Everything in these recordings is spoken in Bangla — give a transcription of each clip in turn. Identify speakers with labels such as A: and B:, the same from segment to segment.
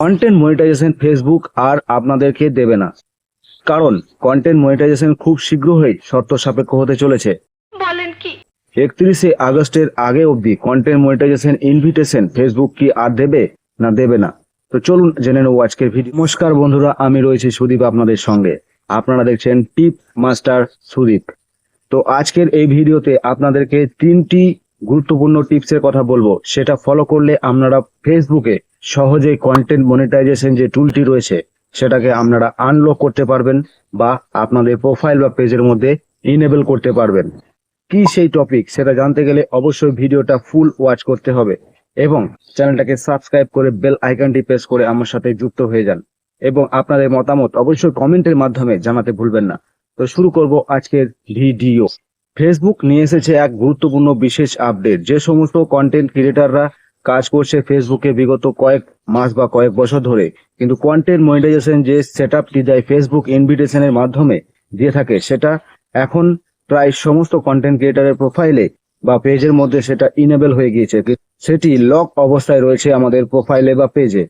A: কন্টেন্ট মনিটাইজেশন ফেসবুক আর আপনাদেরকে দেবে না। কারণ কন্টেন্ট মনিটাইজেশন খুব শীঘ্রই শর্ত সাপেক্ষ হতে চলেছে।
B: বলেন কি?
A: একত্রিশে আগস্টের আগে অবধি কন্টেন্ট মনিটাইজেশন ইনভিটেশন ফেসবুক কি আর দেবে না দেবে না। তো চলুন জেনে নেব আজকের ভিডিও। নমস্কার বন্ধুরা আমি রয়েছি সুদীপ আপনাদের সঙ্গে। আপনারা দেখছেন টিপ মাস্টার সুদীপ। তো আজকের এই ভিডিওতে আপনাদেরকে তিনটি গুরুত্বপূর্ণ টিপসের কথা বলব। সেটা ফলো করলে আপনারা ফেসবুকে সহজেই কন্টেন্ট মনিটাইজেশন যে টুলটি রয়েছে, সেটাকে আপনারা আনলক করতে পারবেন বা আপনাদের প্রোফাইল বা পেজের মধ্যে ইনেবল করতে পারবেন। কি সেই টপিক সেটা জানতে গেলে অবশ্যই ভিডিওটা ফুল ওয়াচ করতে হবে এবং চ্যানেলটাকে সাবস্ক্রাইব করে বেল আইকনটি প্রেস করে আমার সাথে যুক্ত হয়ে যান এবং আপনাদের মতামত অবশ্যই কমেন্টের মাধ্যমে জানাতে ভুলবেন না। তো শুরু করব আজকের ভিডিও। ফেসবুক নিয়ে এসেছে এক গুরুত্বপূর্ণ বিশেষ আপডেট যে সমস্ত কন্টেন্ট ক্রিয়েটাররা কাজ করছে ফেসবুকে বিগত কয়েক মাস বা কয়েক বছর ধরে। কিন্তু কন্টেন্ট মনিটাইজেশন যে সেট আপটি দেয় ফেসবুক ইনভিটেশনের মাধ্যমে দিয়ে থাকে, সেটা এখন প্রায় সমস্ত কন্টেন্ট ক্রিয়েটারের প্রোফাইলে বা পেজের মধ্যে সেটা ইনেবল হয়ে গিয়েছে। সেটি লক অবস্থায় রয়েছে আমাদের প্রোফাইলে বা পেজে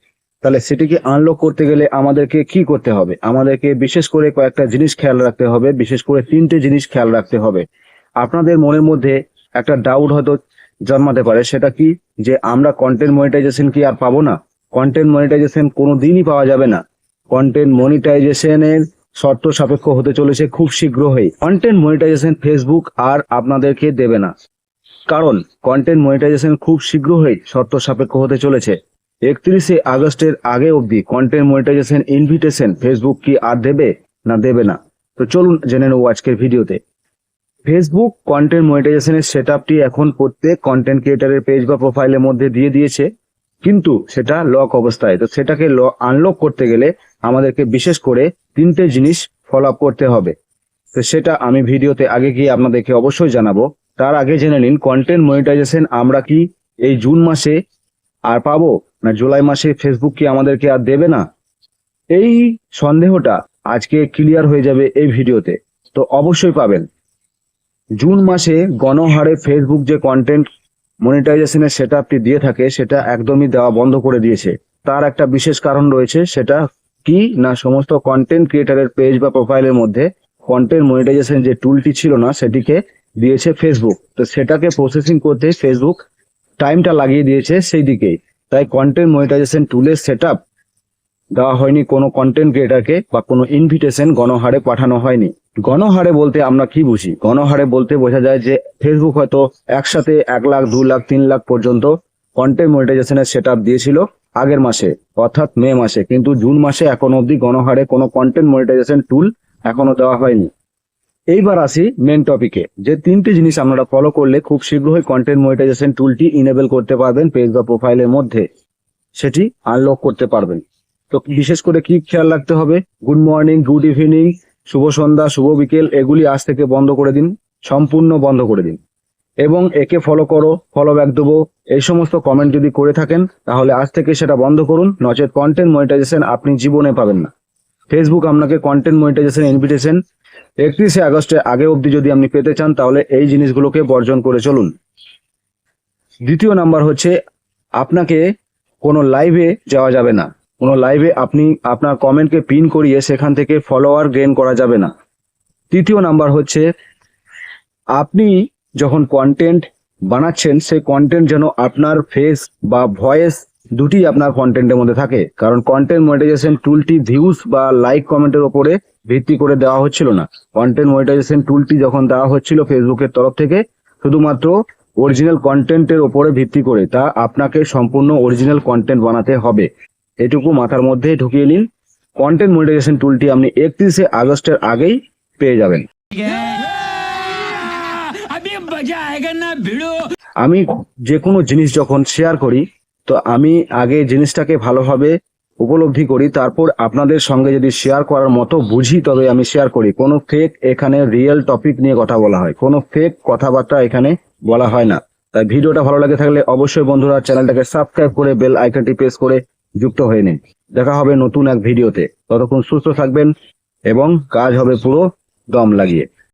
A: তাহলে সেটিকে আনলক করতে গেলে আমাদেরকে কি করতে হবে? আমাদেরকে বিশেষ করে কয়েকটা জিনিস খেয়াল রাখতে হবে, বিশেষ করে তিনটে জিনিস খেয়াল রাখতে হবে। আপনাদের মনের মধ্যে একটা ডাউট হয়তো জন্মাতে পারে, সেটা কি? যে আমরা কন্টেন্ট মনিটাইজেশন কি আর পাবো না? কন্টেন্ট মনিটাইজেশন কোনো দিনই পাওয়া যাবে না। কন্টেন্ট মনিটাইজেশনের শর্ত সাপেক্ষ হতে চলেছে খুব শীঘ্রই। কন্টেন্ট মনিটাইজেশন ফেসবুক আর আপনাদেরকে দেবে না। কারণ কন্টেন্ট মনিটাইজেশন খুব শীঘ্রই শর্ত সাপেক্ষ হতে চলেছে। একত্রিশে আগস্টের আগে অবধি কন্টেন্ট মনিটাইজেশন ইনভিটেশন ফেসবুক কি আর দেবে না দেবে না। তো চলুন জেনে নেব আজকের ভিডিওতে। ফেসবুক কন্টেন্ট মনিটাইজেশনের সেট আপটি এখন প্রত্যেক কন্টেন্ট ক্রিয়েটারের পেজ বা প্রোফাইলের মধ্যে দিয়ে দিয়েছে। কিন্তু সেটা লক অবস্থায়। তো সেটাকে আনলক করতে গেলে আমাদেরকে বিশেষ করে তিনটে জিনিস ফলো আপ করতে হবে। তো সেটা আমি ভিডিওতে আগে গিয়ে আপনাদেরকে অবশ্যই জানাব। তার আগে জেনে নিন কন্টেন্ট মনিটাইজেশন আমরা কি এই জুন মাসে আর পাবো? না জুলাই মাসে ফেসবুক কি আমাদেরকে আর দেবে না? এই সন্দেহটা আজকে ক্লিয়ার হয়ে যাবে এই ভিডিওতে। তো অবশ্যই পাবেন। জুন মাসে গণহারে ফেসবুক যে কন্টেন্ট মনিটাইজেশনের সেট আপটি দিয়ে থাকে, সেটা একদমই দেওয়া বন্ধ করে দিয়েছে। তার একটা বিশেষ কারণ রয়েছে, সেটা কি না সমস্ত কন্টেন্ট ক্রিয়েটারের পেজ বা প্রোফাইলের মধ্যে কন্টেন্ট মনিটাইজেশন যে টুলটি ছিল না, সেটিকে দিয়েছে ফেসবুক তো সেটাকে প্রসেসিং করতে ফেসবুক টাইমটা লাগিয়ে দিয়েছে সেই দিকেই। তাই কন্টেন্ট মনিটাইজেশন টুলের সেট দেওয়া হয়নি কোনো কন্টেন্ট ক্রিয়েটারকে বা কোনো ইনভিটেশন গণহারে পাঠানো হয়নি। গণহারে বলতে আমরা কি বুঝি? গণহারে বলতে বোঝা যায় যে ফেসবুক হয়তো একসাথে এক লাখ, দু লাখ, তিন লাখ পর্যন্ত কন্টেন্ট মনিটাইজেশনের সেট দিয়েছিল আগের মাসে, অর্থাৎ মে মাসে। কিন্তু জুন মাসে এখনও অবধি গণহারে কোনো কন্টেন্ট মনিটাইজেশন টুল এখনও দেওয়া হয়নি। এইবার আসি মেন টপিকে যে তিনটি জিনিস আপনারা ফলো করলে খুব শীঘ্রই কন্টেন্ট মনিটাইজেশন টুলটি ইনেবল করতে পারবেন পেজ বা প্রোফাইলের মধ্যে। সেটি আনলক করতে পারবেন। তো বিশেষ করে কি খেয়াল রাখতে হবে? গুড মর্নিং গুড ইভিনিং শুভ সন্ধ্যা, শুভ বিকেল, এগুলি আজ থেকে বন্ধ করে দিন, সম্পূর্ণ বন্ধ করে দিন। এবং একে ফলো করো ফলো ব্যাক দেবো, এই সমস্ত কমেন্ট যদি করে থাকেন, তাহলে আজ থেকে সেটা বন্ধ করুন। নচেত কন্টেন্ট মনিটাইজেশন আপনি জীবনে পাবেন না। ফেসবুক আপনাকে কন্টেন্ট মনিটাইজেশন ইনভিটেশন একত্রিশে আগস্টের আগে অবধি যদি আপনি পেতে চান, তাহলে এই জিনিসগুলোকে বর্জন করে চলুন। দ্বিতীয় নাম্বার হচ্ছে, আপনাকে কোনো লাইভে যাওয়া যাবে না। কোনো লাইভে আপনি আপনার কমেন্টকে পিন করিয়ে সেখান থেকে ফলোয়ার গেন করা যাবে না। তৃতীয় নাম্বার হচ্ছে, আপনি যখন কন্টেন্ট বানাচ্ছেন, সেই কন্টেন্ট যেন আপনার ফেস বা ভয়েস দুটি আপনার কন্টেন্টের মধ্যে থাকে। কারণ কন্টেন্ট মনিটাইজেশন টুলটি ভিউজ বা লাইক কমেন্টের ওপরে ভিত্তি করে দেওয়া হচ্ছিল না। কন্টেন্ট মনিটাইজেশন টুলটি যখন দেওয়া হচ্ছিল ফেসবুকের তরফ থেকে, শুধুমাত্র অরিজিনাল কন্টেন্টের ওপরে ভিত্তি করে তা আপনাকে সম্পূর্ণ অরিজিনাল কন্টেন্ট বানাতে হবে। এটুকু মাথার মধ্যে ঢুকিয়ে নিন। কন্টেন্ট মনিটাইজেশন টুলটি আপনি একত্রিশে আগস্টের আগেই পেয়ে যাবেন। আমি যে কোনো জিনিস যখন শেয়ার করি তো আমি আগে জিনিসটাকে ভালোভাবে উপলব্ধি করি তারপর আপনাদের সঙ্গে যদি শেয়ার করার মতো বুঝি তবে আমি শেয়ার করি। কোনো ফেক এখানে রিয়েল টপিক নিয়ে কথা বলা হয়। কোনো ফেক কথাবার্তা এখানে বলা হয় না। তাই ভিডিওটা ভালো লাগে থাকলে অবশ্যই বন্ধুরা চ্যানেলটাকে সাবস্ক্রাইব করে বেল আইকনটি প্রেস করে যুক্ত হয়ে নিন দেখা হবে নতুন এক ভিডিওতে। ততক্ষণ সুস্থ থাকবেন এবং কাজ হবে পুরো দম লাগিয়ে।